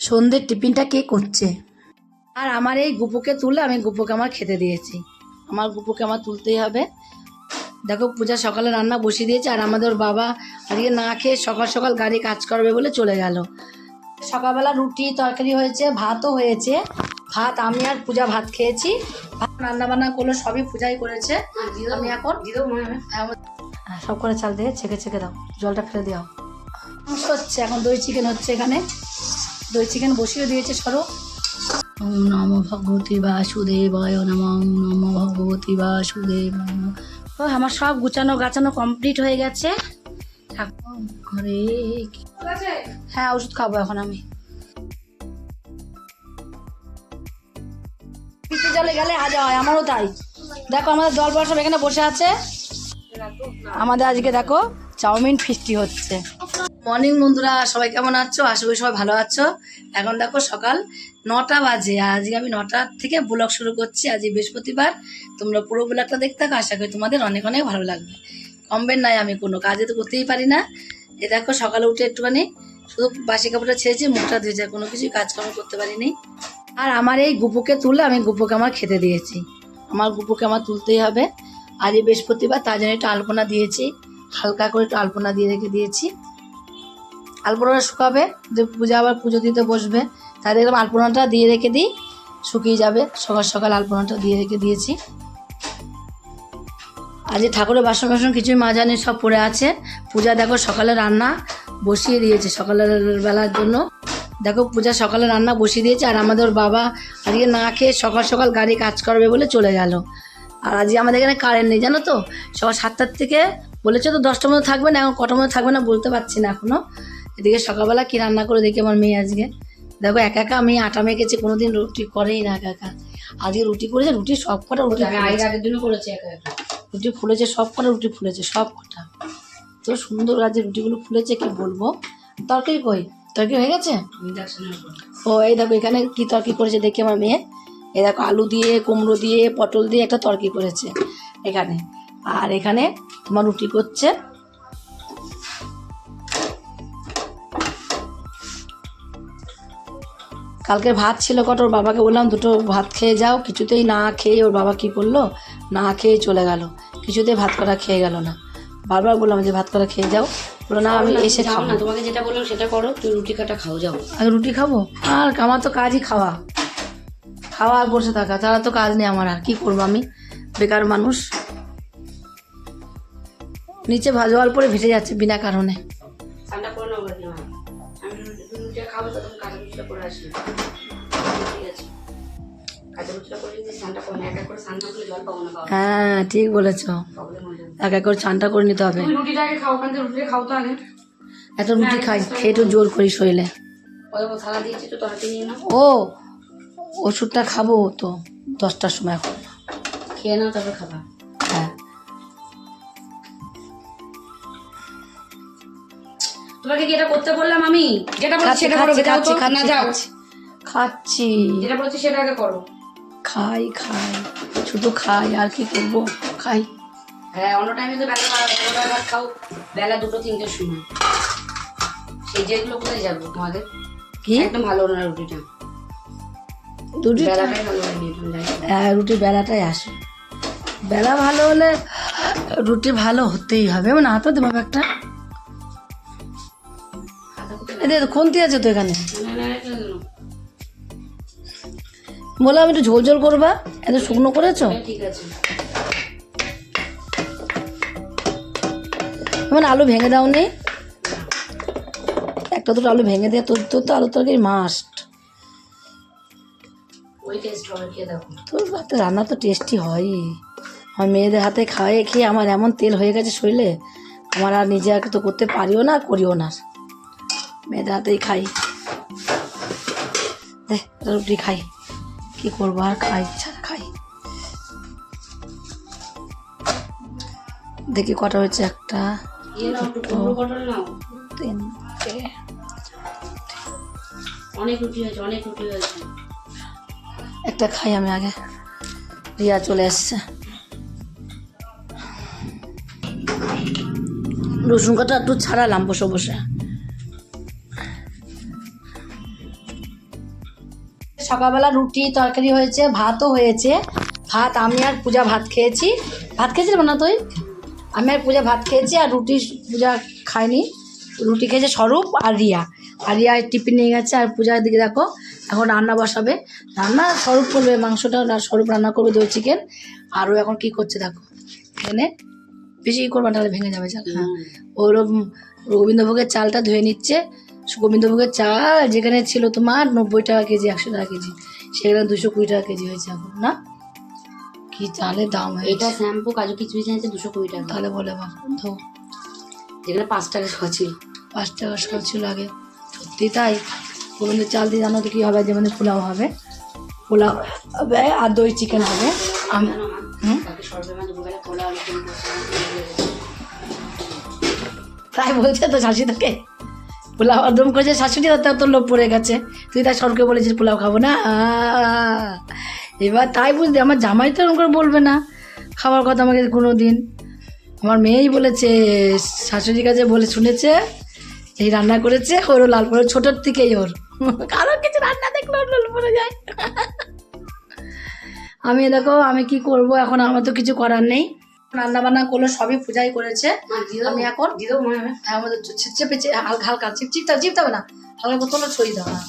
সন্ধ্যের টিফিনটা কে করছে? আর আমার এই গুপুকে তুলে আমি গুপুকে আমার খেতে দিয়েছি। আমার গুপুকে আমার তুলতেই হবে। দেখো, পূজা সকালে রান্না বসিয়ে দিয়েছে আর আমাদের বাবা আজকে না খেয়ে সকাল সকাল গাড়ি কাজ করবে বলে চলে গেল। সকালবেলা রুটি তরকারি হয়েছে, ভাতও হয়েছে। ভাত, আমি আর পূজা ভাত খেয়েছি। ভাত রান্না বান্না করল, সবই পূজাই করেছে। আমি এখন সব করে চাল দিয়ে ছেঁকে ছেঁকে দাও। জলটা ফেলে দাও। হচ্ছে, এখন দই চিকেন হচ্ছে এখানে। দই চিকেন বসিয়ে দিয়েছে, সরো। ওম নম ভগবতী বাসুদেবায় নম নম ভগবতী বাসুদেবায় নমঃ। ও আমার সব গুছানো গাছানো কমপ্লিট হয়ে গেছে। হ্যাঁ ওষুধ খাব এখন আমি। জলে গেলে হয়, আমারও তাই। দেখো, আমাদের বল সব এখানে বসে আছে। আমাদের আজকে দেখো চাউমিন ফিস্টি হচ্ছে। মর্নিং বন্ধুরা, সবাই কেমন আছো? আশা করি সবাই ভালো আছো। এখন দেখো সকাল নটা বাজে আজকে আমি নটা থেকে ব্লগ শুরু করছি আজ বৃহস্পতিবার। তোমরা পুরো ব্লগটা দেখতে থাকো, আশা করি তোমাদের অনেক অনেক ভালো লাগবে। কমবেন নাই আমি কোনো কাজে তো করতেই পারি না। এ দেখো সকালে উঠে একটুখানি শুধু বাসি কাপড়টা ছেড়েছি মুখটা ধুয়েছে কোনো কিছুই কাজকর্ম করতে পারিনি। আর আমার এই গুপুকে তুলে আমি গুপুকে আমার খেতে দিয়েছি। আমার গুপুকে আমার তুলতেই হবে। আজ বৃহস্পতিবার তার জন্য একটু আলপনা দিয়েছি। হালকা করে একটু আলপনা দিয়ে রেখে দিয়েছি। আলপনাটা শুকাবে, যে পূজা আবার পুজো দিতে বসবে, তাই দেখলাম আলপনাটা দিয়ে রেখে দিই, শুকিয়ে যাবে। সকাল সকাল আলপনাটা দিয়ে রেখে দিয়েছি। আজ ঠাকুরের বাসন বাসন কিছুই মাজানি সব পড়ে আছে। পূজা দেখো সকালে রান্না বসিয়ে দিয়েছে সকালের বেলার জন্য। দেখো পূজা সকালে রান্না বসিয়ে দিয়েছে, আর আমাদের বাবা আজকে না খেয়ে সকাল সকাল গাড়ি কাজ করবে বলে চলে গেল। আর আজকে আমাদের এখানে কারেন্ট নেই, জানো তো? সকাল সাতটার থেকে বলেছে তো দশটার মধ্যে থাকবে না এখন কটার মধ্যে থাকবে না বলতে পারছি না এখনও এদিকে সকালবেলা কি রান্না করে দেখি আমার মেয়ে আজকে। দেখো একা একা আমি আটা মেখেছি কোনো দিন রুটি করেই না একা একা। আজকে রুটি করেছে রুটি সব কটা রুটি। আগের দিনও করেছি একা একা। রুটি ফুলেছে সব কটা রুটি ফুলেছে সব কটা। তো সুন্দর আজকে রুটিগুলো ফুলেছে কি বলব? তরকারি কই? তরকারি হয়ে গেছে? ও এই দেখো এখানে কি তরকারি করেছে দেখি আমার মেয়ে। এই দেখো আলু দিয়ে কুমড়ো দিয়ে পটল দিয়ে একটা তরকারি করেছে এখানে। আর এখানে তোমার রুটি করছে। কালকে ভাত ছিল কত ওর বাবাকে বললাম দুটো ভাত খেয়ে যাও কিছুতেই না খেয়ে ওর বাবা কি করল? না খেয়ে চলে গেল। কিছুতেই ভাত করা খেয়ে গেল না। বারবার বললাম যে ভাত করা খেয়ে যাও। বলল না আমি এসে খাব। না তোমাকে যেটা বললাম সেটা করো তুই রুটি কাটা খাও যাও। আগে রুটি খাব? আর আমার তো কাজই খাওয়া। খাওয়া আর বসে থাকা তারা তো কাজ নেই আমার আর কি করব আমি? বেকার মানুষ। নিচে জল পরে ভেসে যাচ্ছে বিনা কারণে। হ্যাঁ ঠিক বলেছ। হয়ে এক এক করে চানটা করে নিতে হবে। তুমি রুটিটা আগে খাও ওখান থেকে রুটিটা খাও তো আগে। একটা রুটি খাই খেয়ে একটু জোর করি শরীরে। ও ওষুধটা খাব তো দশটার সময় এখন। খেয়ে নাও তারপর খাবা। তোমাকে কি এটা করতে বললাম আমি? যেটা বলছি সেটা করো তো খাচ্ছি না যাও। খাচ্ছি। যেটা বলছি সেটা আগে করো। খাই খাই। শুধু খাই আর কি করব? খাই। হ্যাঁ অন্য টাইমে তো বেলা বেলা ভাত খাও। বেলা দুটো তিনটের সময়। সেই যেগুলো কোথায় যাব তোমাদের। কি? একদম ভালো না রুটিটা। রুটি বেলাটাই ভালো হয়নি। হ্যাঁ রুটি বেলাটাই আসে। বেলা ভালো হলে রুটি ভালো হতেই হবে। মানে হাতে দেবো একটা। খুন্তি আছে তো এখানে। বললাম একটু ঝোল ঝোল করবা? এত শুকনো করেছ? হ্যাঁ, ঠিক আছে। মানে আলু ভেঙে দাও নি একটা দুটো আলু ভেঙে দিয়ে তোর তোর তো আলু তরকারি মাস্ট তোর হাতে রান্না তো টেস্টি হয়ই আমার মেয়েদের হাতে খাওয়াই খেয়ে আমার এমন তেল হয়ে গেছে শরীরে। আমার আর নিজে আর তো করতে পারিও না করিও না। মেয়েদের হাতেই খাই রুটি খাই কি করব আর খাই ছাড়া খাই দেখি কটা হয়েছে একটা নাও একটু কুমড়ো পটল নাও। তিনটে। অনেক রুটি হয়েছে অনেক রুটি হয়েছে। একটা খাই আমি আগে। রিয়া চলে এসছে রসুন কাটা একটু ছাড়ালাম বসে বসে। সকালবেলা রুটি তরকারি হয়েছে ভাতও হয়েছে। ভাত আমি আর পূজা ভাত খেয়েছি। ভাত খেয়েছিলাম না তুই? আমি আর পূজা ভাত খেয়েছি আর রুটি পূজা খায়নি। রুটি খেয়েছে স্বরূপ আর রিয়া। আর রিয়া টিফিন নিয়ে গেছে আর পূজার দিকে দেখো এখন রান্না বসাবে। রান্না স্বরূপ করবে মাংসটা আর স্বরূপ রান্না করবে দই চিকেন। আর ও এখন কী করছে দেখো এখানে বেশি করবে না, তাহলে ভেঙে যাবে চাল হ্যাঁ ওরকম রবীন্দ্রভোগের চালটা ধুয়ে নিচ্ছে। গোবিন্দভোগের চাল যেখানে ছিল তোমার নব্বই টাকা কেজি একশো টাকা কেজি সেখানে দুশো কুড়ি টাকা কেজি হয়েছে এখন না? কি চালের দাম এটা শ্যাম্পু কাজু কিচমিচ আছে দুশো কুড়ি টাকা। তাহলে বলে বল তো যেখানে পাঁচ টাকা শ ছিল। পাঁচ টাকা সব ছিল আগে। সত্যি তাই? গোবিন্দ চাল দিয়ে জানো তো কী হবে যেমন পোলাও হবে। পোলাও হবে আর দই চিকেন হবে। আমি তাই বলছে তো শাশুড়ি তোকে পোলাও একদম করেছে শাশুড়ি তোর লোভ পড়ে গেছে। তুই তার সরকে বলেছিস পোলাও খাব না? এবার তাই বুঝলি আমার জামাই তো করে বলবে না। খাবার কথা আমাকে কোনো দিন আমার মেয়েই বলেছে, শাশুড়ির কাছে বলে শুনেছে, এই রান্না করেছে ওরও লাল পরে ছোটোর থেকেই ওর। কারও কিছু রান্না দেখলে ওর লাল পড়ে যায়। আমি দেখো, আমি কি করব? এখন আমার তো কিছু করার নেই। রান্না বান্না করল সবই পূজাই করেছে। আমি এখন হয় হ্যাঁ আমাদের চেপে হালকা হালকা। চিপ চিপতে না। হালকা তোলো ছড়িয়ে দাও হ্যাঁ।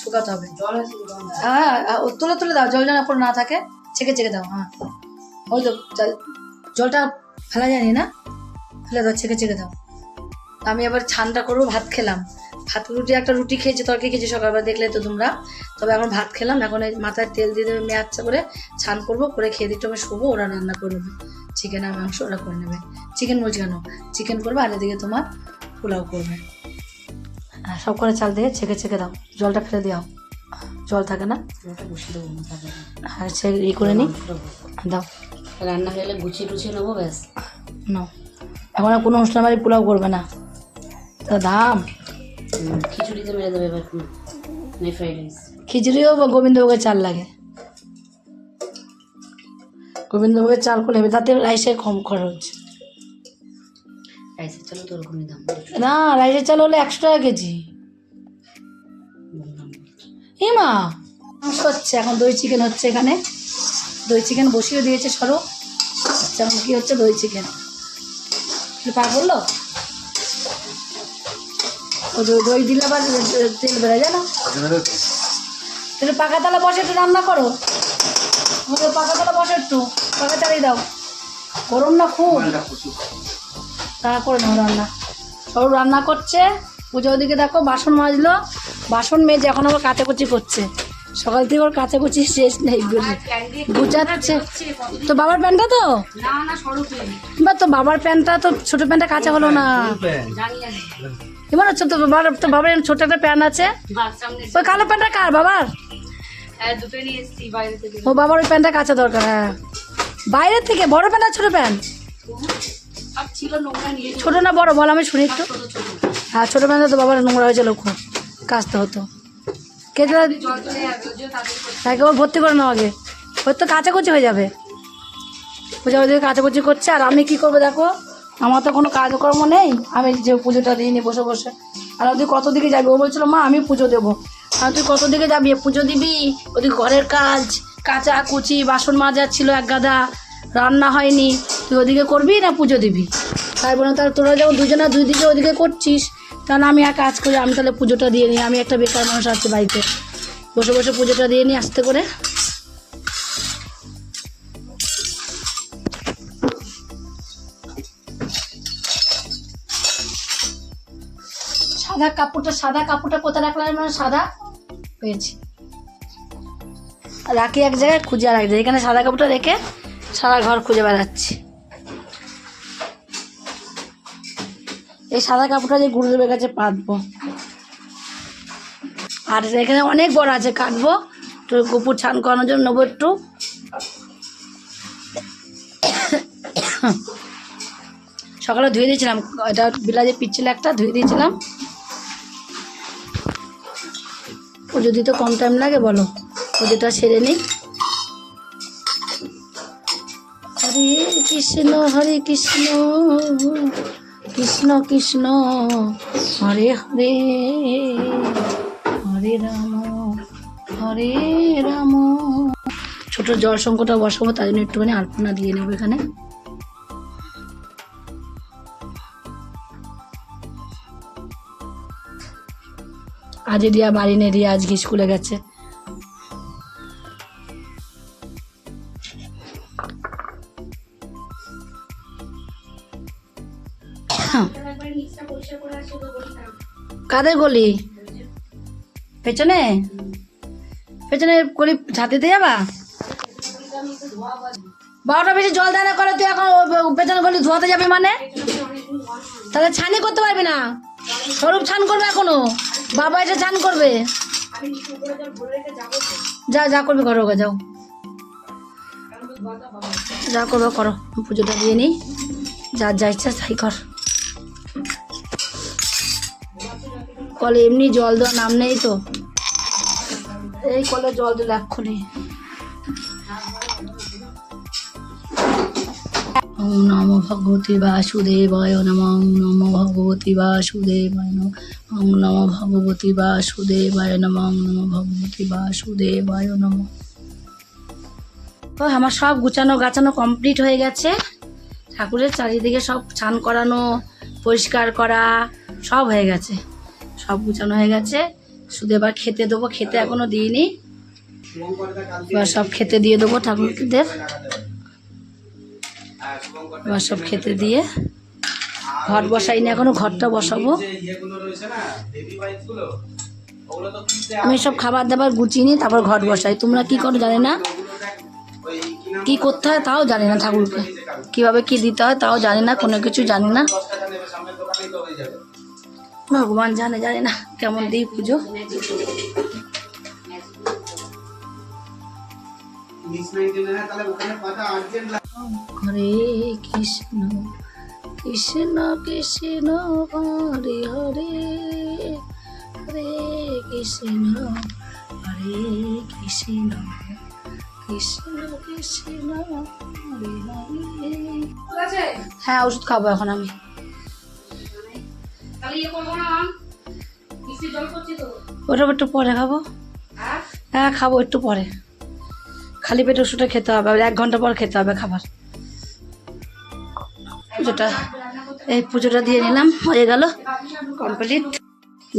শুকাতে হবে। হ্যাঁ হ্যাঁ, ও তুলে তুলে দাও জল যেন না থাকে ছেঁকে ছেঁকে দাও হ্যাঁ। ওই তো জলটা ফেলা যায়নি না? ফেলে দাও ছেঁকে ছেঁকে দাও। আমি আবার ছানটা করব ভাত খেলাম। ভাত রুটি একটা রুটি খেয়েছি তরকারি খেয়েছি সকালবেলা দেখলে তো তোমরা। তবে এখন ভাত খেলাম এখন এই মাথায় তেল দিয়ে দেবে মেয়ে আচ্ছা করে ছান করব করে খেয়ে দিতে আমি শোবো ওরা রান্না করে নেবে। চিকেন আর মাংস ওরা করে নেবে। চিকেন কেন? চিকেন করবে আর এদিকে তোমার পোলাও করবে। হ্যাঁ, সব করে চাল দিয়ে ছেঁকে ছেঁকে দাও। জলটা ফেলে দাও জল থাকে না? আর সে ই করে নিই দাও। রান্না হয়ে গেলে গুছিয়ে টুছিয়ে নেব ব্যাস। নাও। এখন আর কোনো অনুষ্ঠান বাড়ি পোলাও করবে না। তা দাম। খিচুড়িতে মেরে দেবে এবার ফ্রাইড রাইস খিচুড়িও গোবিন্দভোগের চাল লাগে। গোবিন্দভোগের চাল করলে হবে তাতে রাইসের কম খরচ। রাইসের চালও তো ওরকমই দাম না রাইসের চাল হলে একশো টাকা কেজি। মাংস হচ্ছে এখন দই চিকেন হচ্ছে এখানে। দই চিকেন বসিয়ে দিয়েছে সরো। এখন কি হচ্ছে দই চিকেন পা করল দই- দিলে আবার তেল বেড়ে যায় না? পাকা তালা বসে একটু রান্না করো। আমাদের পাকা তালা বসে একটু পাকা চালিয়ে দাও। গরম না খুব? তা করে নাও রান্না। সব রান্না করছে পুজো ওদিকে দেখো বাসন মাজলো। বাসন মেজে এখন আবার কাচাকুচি করছে। সকাল থেকে ওর কাচাকুচি শেষ নেই গুছাচ্ছে তো বাবার প্যান্টটা তো? না না স্বরূপে এবার তো বাবার প্যান্টটা তো ছোট প্যান্টটা কাঁচা হলো না। জানি জানি এবার হচ্ছে তো বাবার তো বাবার ছোট একটা প্যান্ট আছে। ওই কালো প্যান্টটা কার বাবার? হ্যাঁ ও বাবার ওই প্যান্টটা কাঁচা দরকার হ্যাঁ। বাইরের থেকে বড় প্যান্ট আর ছোট প্যান্ট? ছোট না বড়? বল আমি শুনি একটু। হ্যাঁ ছোট প্যান্টটা তো বাবার নোংরা হয়েছিল খুব কাচতে হতো। যাবে তাদের তাকে ওর ভর্তি করে নাও আগে। ওর তো কাচাকুচি হয়ে যাবে। পূজা ওদিকে কাচাকুচি করছে আর আমি কি করব দেখো? আমার তো কোনো কাজকর্ম নেই। আমি যে পুজোটা দিইনি বসে বসে। আর ওদিকে কত দিকে যাবি? ও বলছিল, মা, আমি পুজো দেবো। আর তুই কত দিকে যাবি? পুজো দিবি? ওদিকে ঘরের কাজ, কাঁচা কুচি, বাসন মাজা ছিল এক গাদা, রান্না হয়নি। তুই ওদিকে করবি না পুজো দিবি? তাই বললাম তাহলে তোরা যখন দুজনে দুই দিকে ওদিকে করছিস, তাহলে আমি এক কাজ করি, আমি তাহলে পুজোটা দিয়ে নিই। আমি একটা বেকার মানুষ আছি বাড়িতে। বসে বসে পুজোটা দিয়ে নিই আসতে করে। সাদা কাপড়টা সাদা কাপড়টা কোথায় রাখলাম? মানে সাদা পেয়েছি। রাখি এক জায়গায়, খুঁজে আর এক জায়গায়। এখানে সাদা কাপড়টা রেখে সারা ঘর খুঁজে বেড়াচ্ছি। এই সাদা কাপড়টা যে গুরুদেবের কাছে পাতবো। আর এখানে অনেক বড় আছে, কাটবো। তো গোপুর ছান করানোর জন্য নেব একটু। সকালে ধুয়ে দিয়েছিলাম। এটা বিলাজের পিচ্ছিল একটা, ধুয়ে দিয়েছিলাম। যদি তো কম টাইম লাগে, বলো। পুজোটা সেরে নিই। হরে কৃষ্ণ হরে কৃষ্ণ কৃষ্ণ কৃষ্ণ, হরে হরে হরে রাম হরে রাম। ছোট জল সংকটটা বসাবো তাই জন্য একটুখানি আলপনা দিয়ে নেব এখানে। আজ রিয়া বাড়ি নেই রিয়া আজকে স্কুলে গেছে। কাদের গলি? পেছনে? পেছনে গলি ছাতিতে যাবা? বারোটা বেশি জল দেয় না করে, তুই এখন পেছনে গলি ধোয়াতে যাবি মানে? তাহলে ছানি করতে পারবি না? স্বরূপ ছান করবে এখনও? বাবা এটা চান করবে। যা যা করবে করো গো, যাও। যা করবে করো পুজোটা দিয়ে নিই। যা যা ইচ্ছা তাই কর। কলে এমনি জল দেওয়ার নাম নেই তো। এই কলে জল দিলে এক্ষুনি। ওম নম ভগবতী বাসুদেবায় নম। নমো ভগবতী বাসুদেবায় নম। ওম নমো ভগবতী বাসুদেবায় নম, ওম নমো ভগবতী বাসুদেবায় নম। তো আমার সব গুছানো গাছানো কমপ্লিট হয়ে গেছে। ঠাকুরের চারিদিকে সব ছান করানো, পরিষ্কার করা, সব হয়ে গেছে। সব গুছানো হয়ে গেছে। শুধু এবার খেতে দেবো, খেতে এখনও দিইনি। এবার সব খেতে দিয়ে দেবো ঠাকুরদের। এবার সব খেতে দিয়ে ঘর বসাই না এখনও ঘরটা বসাবো। আমি সব খাবার দাবার গুছিয়ে নিই তারপর ঘর বসাই। তোমরা কি করো জানি না। কি করতে হয় তাও জানি না ঠাকুরকে। কীভাবে কি দিতে হয় তাও জানি না, কোনো কিছু জানি না। ভগবান জানে, জানি না কেমন দিই পুজো। হরে কৃষ্ণ। কৃষ্ণ কৃষ্ণ হরে হরে হরে কৃষ্ণ হরে কৃষ্ণ কৃষ্ণ কৃষ্ণ হরে হরে। হ্যাঁ ওষুধ খাব এখন আমি। ইয়ে ওটা একটু পরে খাব। হ্যাঁ খাব একটু পরে। খালি পেটে ওষুধটা খেতে হবে এক ঘণ্টা পর খেতে হবে খাবার। পুজোটা, এই পুজোটা দিয়ে নিলাম, হয়ে গেল কমপ্লিট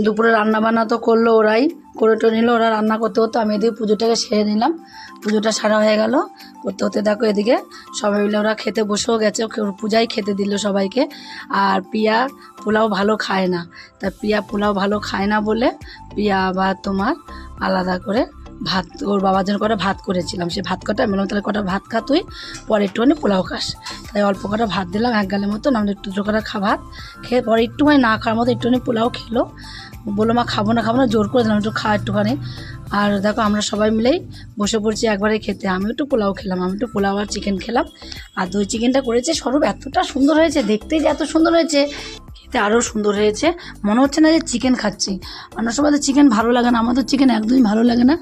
দুপুরে রান্না বান্না তো করল ওরাই, করে তো নিল, ওরা রান্না করতে হতো আমি এদিকে পুজোটাকে সেরে নিলাম। পুজোটা সারা হয়ে গেল, করতে হতে দেখো এদিকে সবাই মিলে ওরা খেতে বসেও গেছে পূজাই খেতে দিল সবাইকে। আর পিয়া পোলাও ভালো খায় না, তা পিয়া পোলাও ভালো খায় না বলে পিয়া আবার তোমার আলাদা করে ভাত, ওর বাবার জন্য কটা ভাত করেছিলাম, সে ভাত কটা, আমি বললাম, তাহলে কটা ভাত খা তুই, পরে একটুখানি পোলাও খাস। তাই অল্প কটা ভাত দিলাম, এক গালের মতো, নাহলে একটু দুটো কটা খা ভাত, খেয়ে পরে একটুখানি না খাওয়ার মতো একটুখানি পোলাও খেলো। বলল, মা, খাব না খাব না, জোর করে দিলাম, একটু খা একটুখানি। আর দেখো, আমরা সবাই মিলেই বসে পড়ছি একবারে খেতে। আমি একটু পোলাও খেলাম, আমি একটু পোলাও আর চিকেন খেলাম। আর দই চিকেনটা করেছে, স্বরূপ এতটা সুন্দর হয়েছে, দেখতেই যে এত সুন্দর হয়েছে। খেতে আরও সুন্দর হয়েছে। মনে হচ্ছে না যে চিকেন খাচ্ছি। অন্য সময় তো চিকেন ভালো লাগে না আমাদের চিকেন একদমই ভালো লাগে না।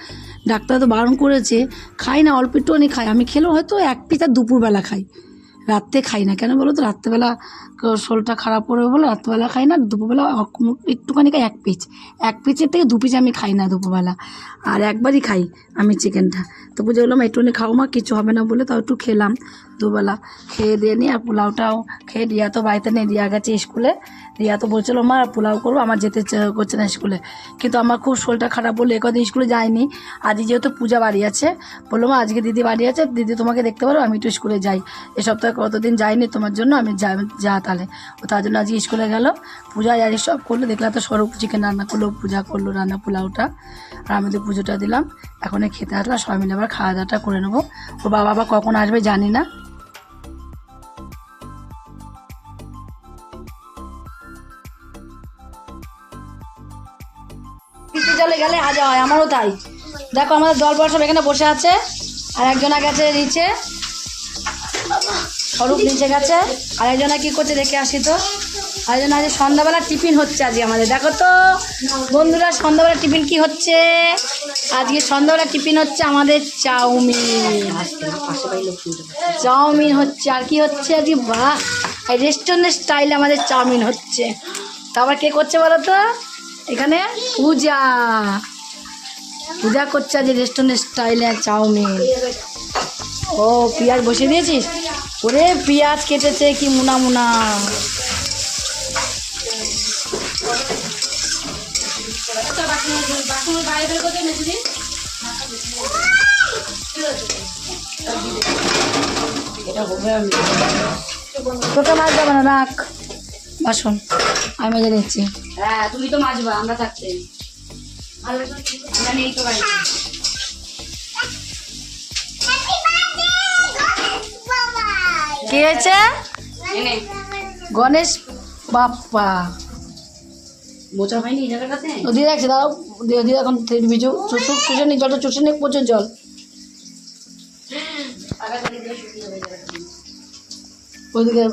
ডাক্তার তো বারণ করেছে, খাই না, অল্প একটুখানি খাই। আমি খেলেও হয়তো এক আর দুপুরবেলা খাই। রাত্রে খাই না। কেন বলো তো? রাত্রেবেলা শরীরটা খারাপ করবে বলে রাত্রেবেলা খাই না, দুপুরবেলা একটুখানি খাই, এক পিস এক পিসের থেকে দু পিস আমি খাই না দুপুরবেলা। আর একবারই খাই আমি চিকেনটা তো বুঝে গেলাম একটুখানি খাও মা, কিছু হবে না বলে তাও একটু খেলাম। দুবেলা খেয়ে দিয়ে নিই আর পোলাওটাও খেয়ে রিয়া তো বাড়িতে নেই রিয়া গেছে স্কুলে। রিয়া তো বলছিল, মা, পোলাও করব, আমার যেতে করছে না স্কুলে। কিন্তু আমার খুব শরীরটা খারাপ বলে একদিন স্কুলে যাইনি আজ যেহেতু পূজা বাড়ি আছে। বলল, মা, আজকে দিদি বাড়ি আছে, দিদি তোমাকে দেখতে পারো, আমি একটু স্কুলে যাই। এ সপ্তাহে কতদিন যাইনি তোমার জন্য, আমি যা যা তাহলে। ও তার জন্য আজকে স্কুলে গেল। পূজা আর সব করল, দেখলাম তো সরু চিকেন রান্না করল, পূজা করল রান্না পোলাওটা। আর আমি তো পুজোটা দিলাম এখন খেতে আসলাম, সবাই মিলে আবার খাওয়া দাওয়াটা করে নেব। ওর বাবা আবার কখন আসবে জানি না। গেলে আজ হয়, আমারও তাই। দেখো, আমাদের দল সব এখানে বসে আছে, আর একজনা গেছে নিচে। স্বরূপ নিচে গেছে, আর একজনা কি করছে দেখে আসি তো। আর আরেকজন আজ সন্ধ্যাবেলা টিফিন হচ্ছে আজকে আমাদের। দেখো তো, বন্ধুরা, সন্ধ্যাবেলা টিফিন কি হচ্ছে? আজকে সন্ধ্যাবেলা টিফিন হচ্ছে আমাদের চাউমিন। চাউমিন হচ্ছে, আর কি হচ্ছে আজকে? বাহ! রেস্টুরেন্টের স্টাইলে আমাদের চাউমিন হচ্ছে। তারপর কে করছে বলো তো? এখানে পূজা। পূজা করছে আজ রেস্টুরেন্ট স্টাইলে চাউমিন। ও, পেঁয়াজ বসিয়ে দিয়েছিস? ওরে, পেঁয়াজ কেটেছে, কি মুনা মুনা। তোকে মাছ দেবে না, রাখ। বাসন আমি মেজে নিচ্ছি। হ্যাঁ তুমি তো মাজবা আমরা থাকতে। আমরা নেই তো বাড়িতে। কি হয়েছে? গণেশ বাপ্পা। মোচা হয়নি এই জায়গাটাতে? ও দিয়ে রাখছি দাও দিয়ে দিয়ে এখন বিজু চুষুক চুষে নি জলটা চুষে নি প্রচুর জল। ওইদিকে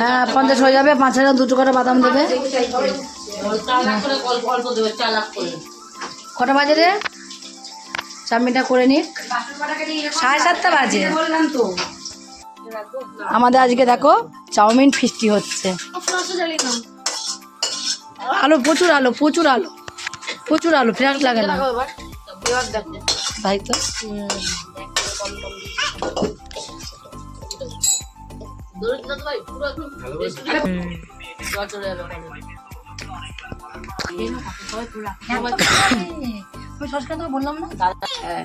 হ্যাঁ পঞ্চাশ হয়ে যাবে পাঁচ হাজার দুটো করে বাদাম দেবে। অল্প দেবে কটা বাজে রে? চাউমিনটা করে নিক। সাড়ে সাতটা বাজে। আমাদের আজকে দেখো চাউমিন ফিস্টি হচ্ছে। আলু প্রচুর আলু প্রচুর আলু। প্রচুর আলু ফ্রেশ লাগে না। ভাই তো। বললাম না হ্যাঁ।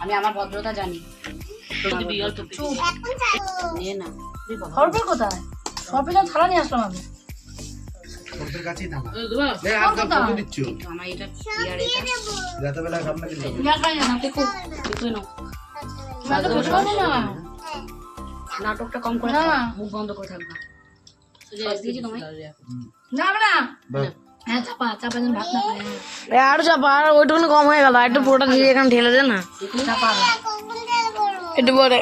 আমি আমার ভদ্রতা জানি। না তুই কোথায় সরপের জন্য থালা নিয়ে আসলাম আমি আপনাকে দিতে না নাটকটা কম করে না। মুখ বন্ধ করে থাকবা। না না হ্যাঁ চাপা চাপা যেন ভাত না খায়। চাপা আর ওইটুকুনি কম হয়ে গেল একটু পুরোটা দিয়ে এখানে ঢেলে দে না। চাপা। একটু পরে।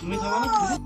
তুমি খাওয়া না?